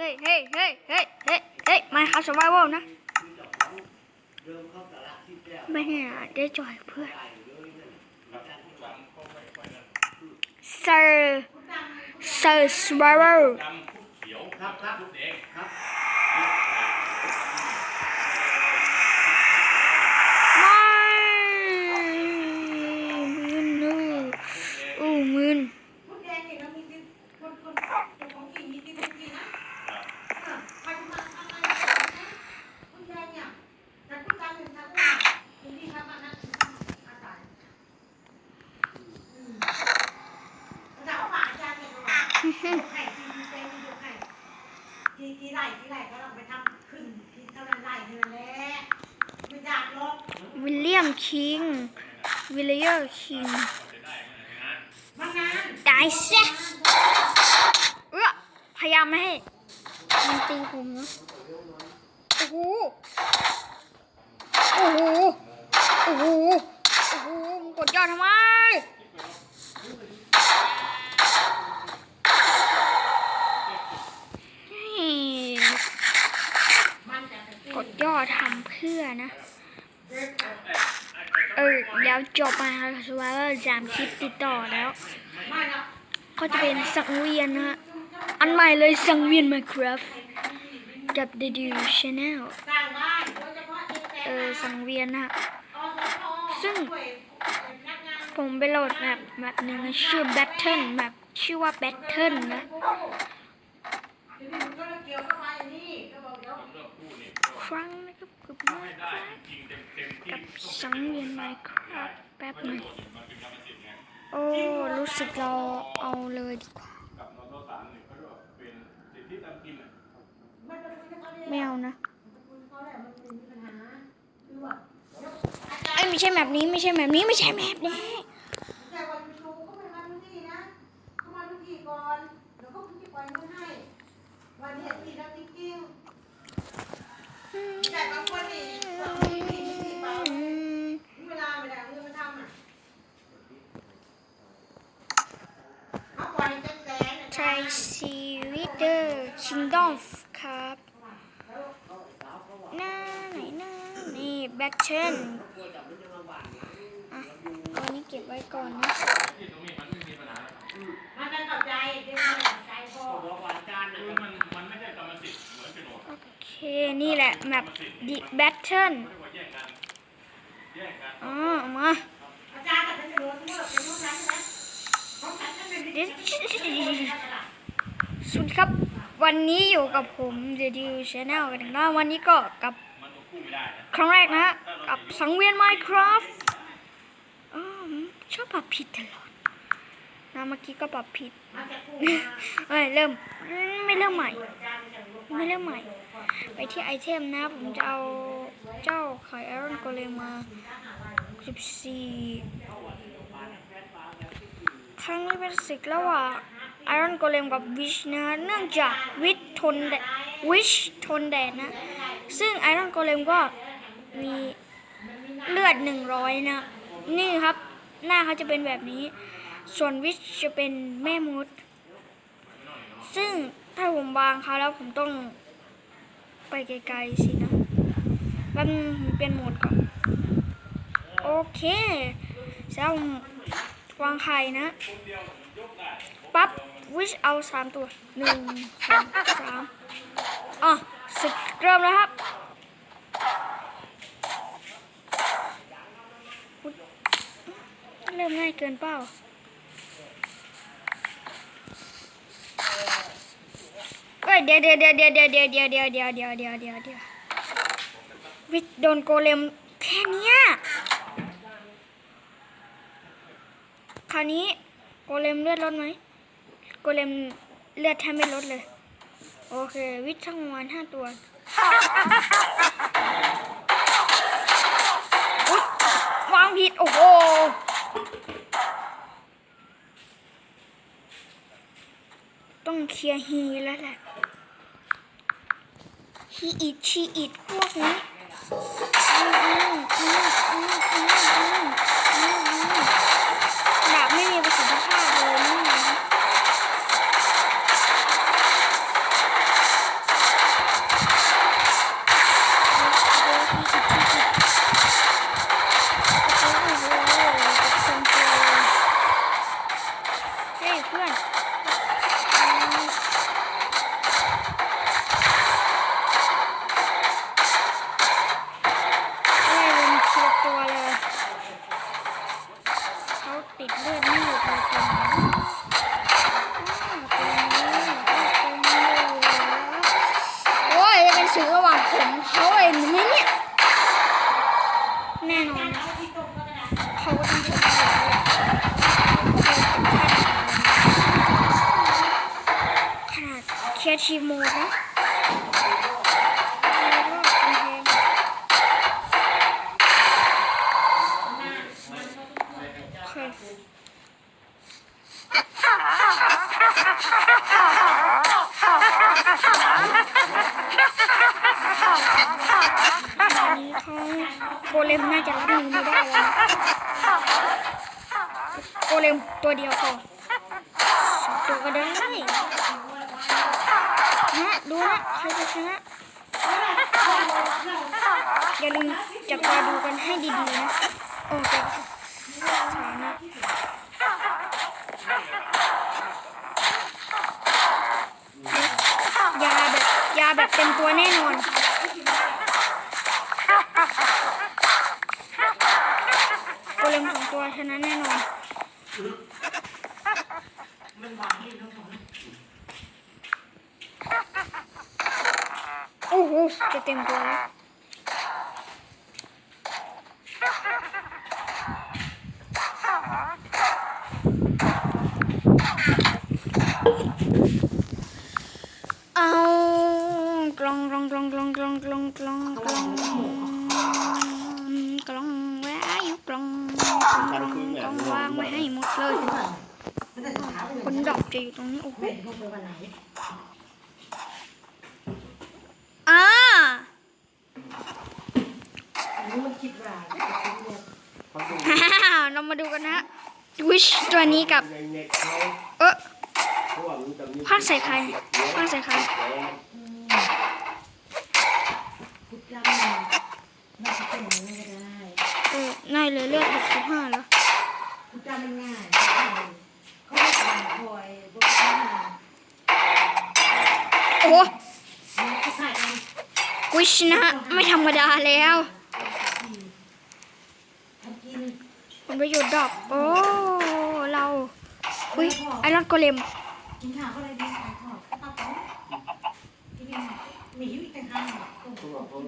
ฮ้ยเฮ้ยเฮ้ยเฮ้ยเฮ้ยเฮ้ยมาครับสวายเวลนะไม่เนี่ยได้จอยเพื่อนเซอร์เซอร์สวายวลดำเขียวครับครับลูกเด็กครับไม่มึนเลยอู้มึน คุณแดงเนี่ยเรามีสิทธิ์คนคนเจ้าของที่มีสิทธิ์ทุกทีนะเออใครจะมาทำอะไรนะคุณแดงเนี่ยแต่คุณตาหนึ่งทำว่าคุณพี่ทำมานะอาศัยอืมแต่ว่าอาจารย์เนี่ยเขาบอกยกให้ทีทีเป็นยกให้ทีทีไร่ทีไร่ก็ต้องไปทำขึ้นทีเท่านั้นไร่เท่านั้นแหละไม่ยากหรอก วิลเลียมคิง วิลเลียมคิง มันนาน ตายซะเออพยายามไม่ให้มันตีผมนะโอ้โหโอ้โหโอ้โหโอ้โหมึงกดยอดทำไมนี่มันจะเป็นกดยอดทำเพื่อนะ เออ แล้วจบมาครับสวัสดีสามคลิปติดต่อแล้ว ก็จะเป็นสังเวียนนะฮะ อันใหม่เลยสังเวียน Minecraft กับ The d u Channel เออสังเวียนนะฮะ ซึ่งผมไปโหลดแบบแบบหนึ่งนะชื่อ Battle แบบชื่อว่า Battle นะครั้งนะครับคือไมครับกับสังเวียนไมครับแป๊บหนึ่ง โอ้ รู้สึกเราเอาเลยดีกว่า กับนอตสามหนึ่งเขาเรียกว่าเป็นสิทธิตามกินอะไม่เอานะไอ้ยไม่ใช่แบบนี้ไม่ใช่แบบนี้ไม่ใช่แบบนี้ แต่วันครูเขาไม่มาทุกที่นะเขามาทุกที่ก่อนเดี๋ยวเขาจะปล่อยเงินให้ วันนี้ที่แล้วจริงๆแต่บางคนนี่ ชัยซีวิตเดอร์คิงดอมครับหน้าไหนหน้านี่แบ็คเชนอันนี้เก็บไว้ก่อนนะมันจะตกใจมันตกใจพ่อโอเค นี่แหละแมปดิแบทเทิลอ๋อมาอาจารย์กับเป็นโน้ตเลือกเป็นโน้นั้นใช่ไหม สวัสดีครับ วันนี้อยู่กับผม The d u Channel กันอีกแล้ววันนี้ก็กับครั้งแรกนะกับสังเวียน Minecraft อ๋อผมชอบปรับผิดตลอดนะเมื่อกี้ก็ปรับผิดเอ้ยเริ่มไม่เริ่มใหม่ ไม่เริ่มใหม่ ไปที่ไอเทมนะ ผมจะเอาเจ้าไข่ไอรอนโกเลมา14 รั้งนี้เป็นศึกระหว่างไอรอนโกเลมกับวิชนะเนื่องจากวิชทนแดดวิชทนแดดนะ ซึ่งไอรอนโกเลมก็มีเลือด100นะ นี่ครับ หน้าเขาจะเป็นแบบนี้ ส่วนวิชจะเป็นแม่มด ซึ่งถ้าผมวางเขาแล้วผมต้องไปไกลๆสินะแป๊บนึงผมเปลี่ยนโหมดก่อน โอเคแล้ว วางไข่นะ ปั๊บ วิชเอาสามตัวหนึ่งสองสามอะศึกเริ่มแล้วครับเริ่มง่ายเกินเปล่าเอ้ยเดี๋ยวเดี๋ยวเดี๋ยวเดี๋ยวเดี๋ยวเดี๋ยวเดี๋ยวเดี๋ยวเดี๋ยวเดี๋ยวเดี๋ยวเดี๋ยวเดี๋ยววิทโดนโกเลมแค่เนี้ยคราวนี้โกเลมเลือดลดไหมโกเลมเลือดแทบไม่ลดเลย โอเค วิทย์ทั้งประมาณห้าตัววางผิด โอ้โหต้องเคลียร์ฮีแล้วแหละฮีอิดชีอิดพวกนี้อืมอืมอืมอืมอืม ขนาดเคทีโมนะ โกเลมน่าจะรับมือไม่ได้แล้วโกเลมตัวเดียวพอตัวก็ได้นะดูนะใครจะชนะอย่าลืมจับตาดูกันให้ดีๆนะโอเคสถานะยาแบบยาแบบเต็มตัวแน่นอน โกเลมสอง ตัวชนะแน่นอนโอ้โหจะเต็มตัวแล้วเอากลองกลองกลองกลองกลองกลองกลองกลองกลองแวะอยู่กลอง กลองกลองกลองวางไว้ให้หมดเลย คนดอกจะอยู่ตรงนี้โอ้โหอ่าฮ่าเรามาดูกันนะวิชตัวนี้กับ เออเขาบอกมีแต่มีภาคใส่ใครภาคใส่ใคร เออง่ายเลยเลือดหกสิบห้าแล้วโอ้โหวิชนะ ไม่ธรรมดาแล้วผลประโยชน์ดอก โอ้ เราอุ้ยไอรอนโกเลมกินข้าวก็เลยดีขายของข้าวต้มกินมีหิวอีกแต่ห้าต้ม เขาบอกเขา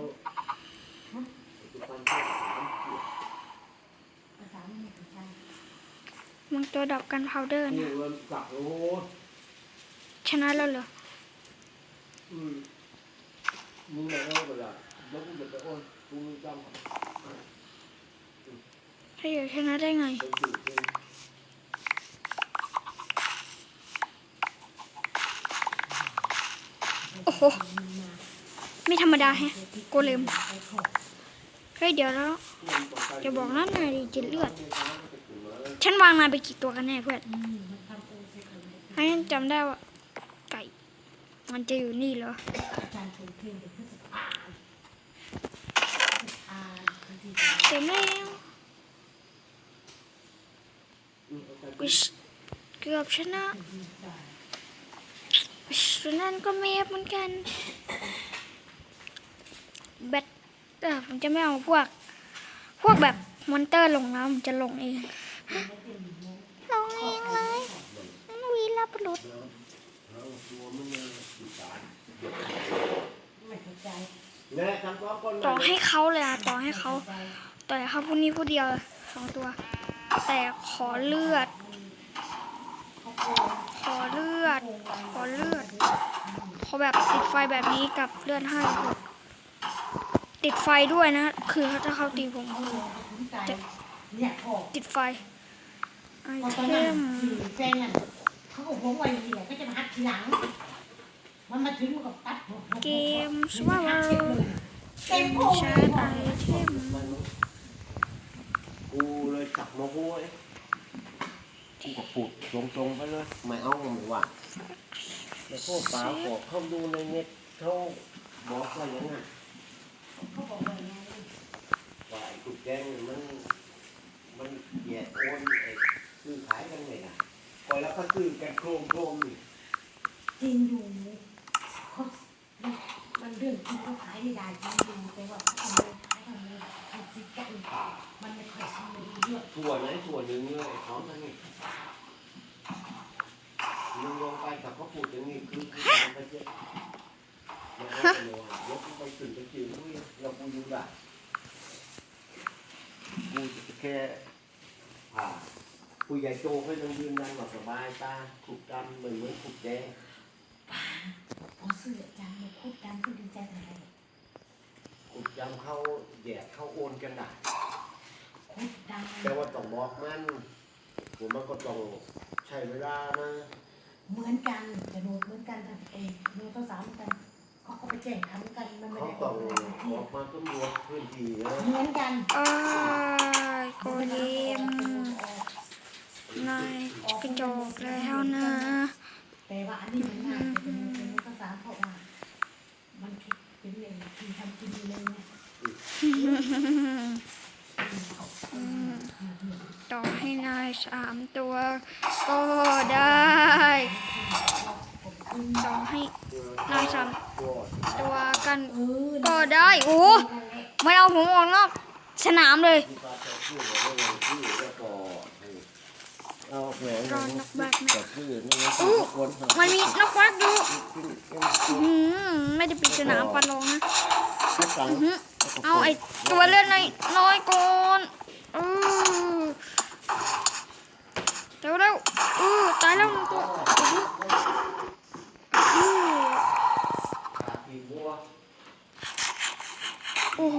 ภาษาไม่มีภาษา มึง ตัวดอกกันพาวเดอร์นะชนะแล้วเหรอมึงไหนเอาก็ได้แล้วกูจะไปโอนกูไม่จำถ้าอยากชนะได้ไงโอ้โห ไม่ธรรมดาแฮะโกเลมเฮ้ยเดี๋ยวแล้วเงินต่อย่าบอกนะนายจิตเลือด ฉันวางนาไปกี่ตัวกันแน่เพื่อนไอ้นั่นจำได้ว่า ไก่ มันจะอยู่นี่เหรออาจารย์ชมเพลงเกเพื่อจะอ่านอ่านบางทีเต็มแล้ววิชเกือบชนะวิชตัวนั้นก็เมฟเหมือนกันแบตผมจะไม่เอาพวก พวกแบบมอนเตอร์ลงน้ำผมจะลงเอง ลงเองเลย วีรบุรุษไม่เข้าใจแม่ทำตัวก่อนต่อให้เขาเลยอะต่อให้เขาต่อให้เขาผู้นี้ผู้เดียวสองตัว แต่ขอเลือด ขอเลือด ขอเลือด ขอแบบติดไฟแบบนี้กับเลือดห้าหกติดไฟด้วยนะ คือถ้าเขาตีผมคือใจเนี่ยพอติดไฟไอพอตเทอนนั้นมคือแจ้งอะ เขาก็หวงไว้ทีหลังก็จะมาหักทีหลัง มันมาถึงมันก็ตัดหัวเกมสวาร์เต็มโพชาเลยร์จไอเทมกูเลยจับมาพูดกูก็ปุดตรงๆไปเลยไม่เอาก็ไม่ว่าแต่พวกป๋าบอกเขาดูในเน็ตเขาบอกว่าอย่างนั้นเขาบอกว่าไงว่าไอ้กุดแดงเนี่ยมันมันแยกโอนไอ้ซื้อขายกันไม่ได้ปล่ อยแล้วก็ซื้อกันโครมโครมนี่จริงอยู่เขามันเรื่องที่เขาขายไม่ได้จริงอยู่แต่ว่าเขาทำเลยขายทำเลยขาซิกันมันไม่ค่อยทำเลยเยอะส่วนไหนส่วหนึ่งเลยไอ้ของทั้งนี้มึงลงไปกับเขาพูดอย่างนี้คือคือทำไปเยอะไปเลยว่ะยกไปถึงจะจืดอุ้ยเรากูอยู่ได้กูจะแค่ผ่า ผู้ใหญ่โตก็ยังยืนยันว่าสบายตาขุกดำเหมือนเหมือนขุกแดงพอซื้ออาจารย์มาพูดดำพูดดีใจอะไรขุกดำเข้าแยกเข้าโอนกันได้พูดดำแต่ว่าต้องบอกมันผมมันก็ต้องใช้เวลานะเหมือนกันจะโดนเหมือนกันทั้งเองโดนตัวสาวเหมือนกันเขาก็ไปแจ้งทำกันมันไม่เขาได้อต้ออกงมาที่ออกมาตำรวจพื้นที่นะเหมือนกันเอ้ยโกเลม นายกระจอกแล้วนะแต่ว่าอันนี้มันง่ายเป็นภาษาเพราะว่ามันคิดเป็นเองที่ทำกินเลยเนี่ยต่อให้นายสามตัวก็ได้ต่อให้นายสามตัวกันก็ได้โอ้ไม่เอาผมออกนอกสนามเลย ที่ปาจะชื่อว่าเรื่องที่แล้วก็ให้เอา แหวนรอนนักบัตรกับชื่อนี่มันอู้คนหามันมีนกควักอยู่ขึ้นเอ็มอื้อหือไม่ได้ปิดสนามปันลงนะขึ้นตังอื้อหือเอาไอ้ตัวเลือดน้อยน้อยก่อนเออเร็วเร็วเออตายแล้วหนึ่งตัวอื้อขาปีบัวโอ้โห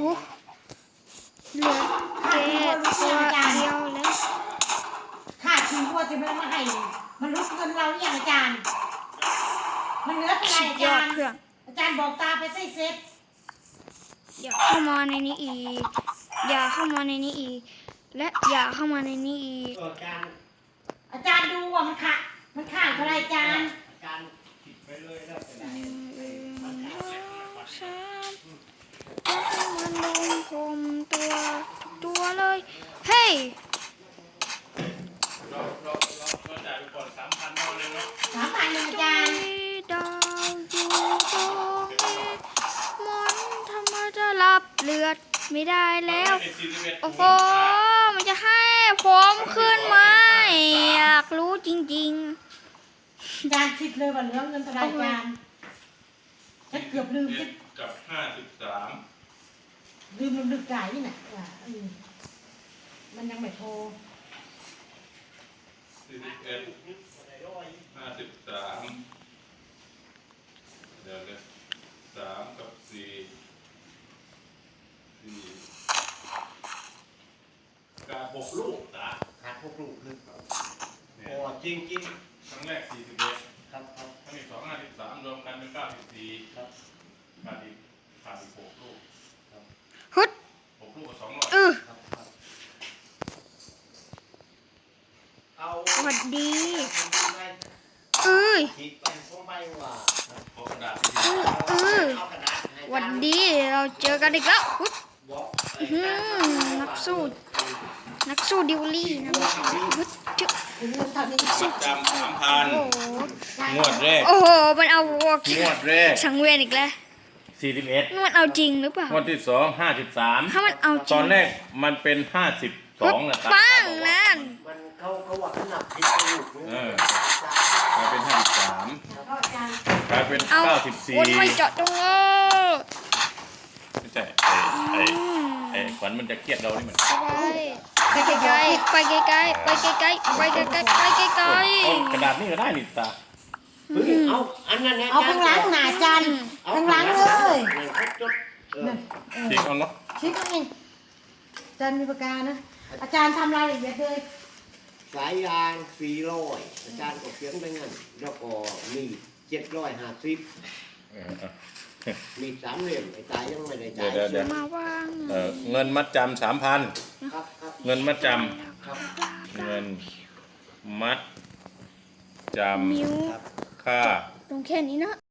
เหลือแค่ตัวเดียว แล้วค่าชิงวัวจะไม่ได้มาให้ มันลดเงินเราอย่างอาจารย์ มันเหลือเท่าไหร่สุดอายอจาดรย์เพื่อนอาจารย์บอกตาไปใส่เซ็ตอย่าเข้ามาในนี้อีก อย่าเข้ามาในนี้อีก และอย่าเข้ามาในนี้อีกเออการอาจารย์ดูว่ามันขาดมันขาดเท่าไหร่อาจารย์การผิดไปเลยแล้วแต่ไหนหนึ่งสองสามแล้วให้มันลงผมตัว ตัวเลย เฮ้ย ไม่ได้แล้วเป็นสี่สิบเอ็ดโอ้โห มันจะให้ผมขึ้นไหมอยากรู้จริงอาจารย์คิดเลยว่าเหลือเงินเท่าไหร่อาจารย์ฉันเกือบลืมคิดกับห้าสิบสามลืมลืมลึกใจนี่น่ะว่าเออมันยังไม่โทรสี่สิบเอ็ดห้าสิบสามเดี๋ยวเลยสามกับสี่ สี่กาหกลูกนะขาดพวกลูกคือเนี่โอ้ยจริงจริงครั้งแรกสี่สิบเอ็ดๆครับครับครั้งที่สองห้าสิบสามรวมกันเป็นเก้าสิบสี่ครับขาดอีกขาดอีกหกลูกๆฮึดหกลูกกับสองร้อยเออครับครับเอาสวัสดีไปเอ้ยฉีดไปพวกใบว่าขอกระดาษ เออเออเอากระดาษให้สวัสดีเราเจอกันอีกแล้วฮึดบอกอื้อหือ นักสู้ นักสู้ดิวลี่นะไม่ใช่ฮึดจึ๊บถึงเงินเท่านี้จำสามพันโอ้โหงวดแรกโอ้โห มันเอาวัวงวดแรกสังเวียนอีกแล้วสี่สิบเอ็ดนี่มันเอาจริงหรือเปล่างวดที่สองห้าสิบสามถ้ามันเอาจตริองนแรกมันเป็นห้าสิบสองนะตาปังบอกว่านั่นมันเขาเขาว่าขนาดผิดลูกเออกลายเป็นห้าสิบสามแล้วก็อาจารย์กลายเป็นเอาเก้าสิบสี่วนไม่เจาะจงเลยไม่ใช่ไอ้ ไอ้ไอ้ขวัญมันจะเครียดเรานี่เหมือนไปไกลๆไปไกลๆไปไกลๆไปไกลๆไปไกลๆไปไกลเอากระดาษนี่ก็ได้นี่ตาเฮ้ยเอาอันนั้นนี่ยเอาข้างหลังหนาอาจารย์เอาข้างหลังเลยนี่เขาจดเออนั่นเออจริงเอาเนาะคิดเอาเองอาจารย์มีปากกานะ อาจารย์ทำรายละเอียดเลยสายยางสี่ร้อยอาจารย์ก็เขียนไปงั้นแล้วก็มีเจ็ดร้อยห้าสิบ เออเอา มีสามเหลี่ยมไอ้ตายยังไม่ได้จ่ายเดี๋ยวเดี๋ยวๆมาวางเออเงินมัดจำสามพันครับครับเงินมัดจครับำเงินมัดจมิวครับำค่า ตรงแค่นี้นะ